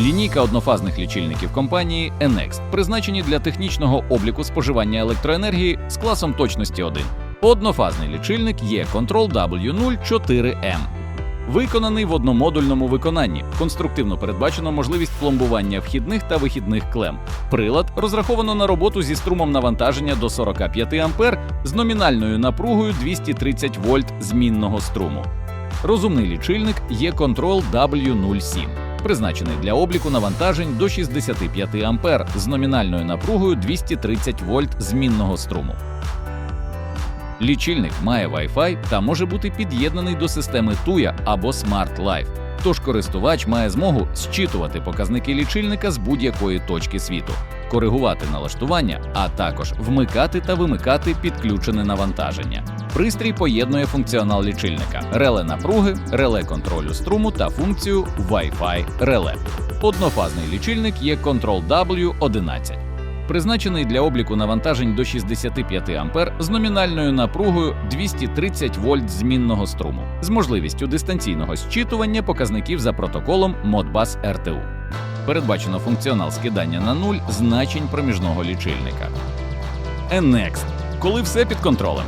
Лінійка однофазних лічильників компанії Enext призначені для технічного обліку споживання електроенергії з класом точності 1. Однофазний лічильник є Control W04M. Виконаний в одномодульному виконанні. Конструктивно передбачено можливість пломбування вхідних та вихідних клем. Прилад розраховано на роботу зі струмом навантаження до 45 А з номінальною напругою 230 вольт змінного струму. Розумний лічильник є Control W07, призначений для обліку навантажень до 65 А з номінальною напругою 230 вольт змінного струму. Лічильник має Wi-Fi та може бути під'єднаний до системи Tuya або Smart Life. Тож користувач має змогу зчитувати показники лічильника з будь-якої точки світу, коригувати налаштування, а також вмикати та вимикати підключене навантаження. Пристрій поєднує функціонал лічильника, реле напруги, реле контролю струму та функцію Wi-Fi реле. Однофазний лічильник є Control W11 призначений для обліку навантажень до 65 А з номінальною напругою 230 вольт змінного струму з можливістю дистанційного зчитування показників за протоколом Modbus RTU. Передбачено функціонал скидання на нуль значень проміжного лічильника. Enext. Коли все під контролем.